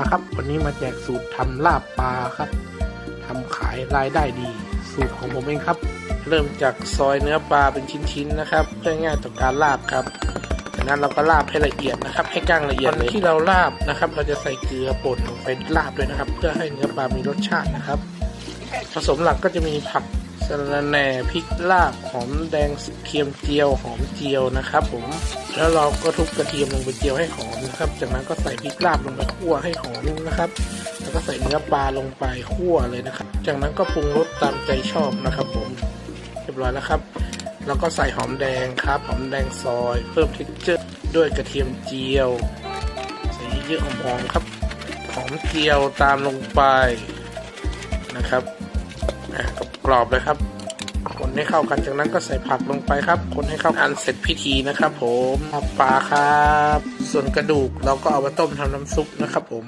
นะครับวันนี้มาแจกสูตรทำลาบปลาครับทำขายรายได้ดี สูตรของผมเองครับ เริ่มจากซอยเนื้อปลาเป็นชิ้นๆนะครับ เพื่อง่ายต่อการลาบครับจากนั้นเราก็ลาบให้ละเอียดนะครับ ให้ก้างละเอียดเลยที่เราลาบนะครับ เราจะใส่เกลือป่นลงไปลาบด้วยนะครับ เพื่อให้เนื้อปลามีรสชาตินะครับ ผสมหลักก็จะมีผัก สะระแหน่พริกลาบหอมแดงเทียมเจียวหอมเจียวนะครับ ผมแล้วเราก็ทุบกระเทียมลงไปเจียวให้หอมนะครับ จากนั้นก็ใส่พริกลาบลงไปคั่วให้หอมนะครับ แล้วก็ใส่เนื้อปลาลงไปคั่วเลยนะครับ จากนั้นก็ปรุงรสตามใจชอบนะครับ ผมเรียบร้อยแล้วครับ แล้วก็ใส่หอมแดงครับหอมแดงซอย เพิ่มเท็กเจอร์ด้วยกระเทียมเจียวใส่เยอะๆหอมๆครับหอมเจียวตามลงไปนะครับอะ รอบๆเลยครับ คนให้เข้ากันจากนั้นก็ใส่ผักลงไปครับ คนให้เข้ากันเสร็จพิธีนะครับผมปลาครับ ส่วนกระดูกเราก็เอามาต้มทำน้ำซุปนะครับผม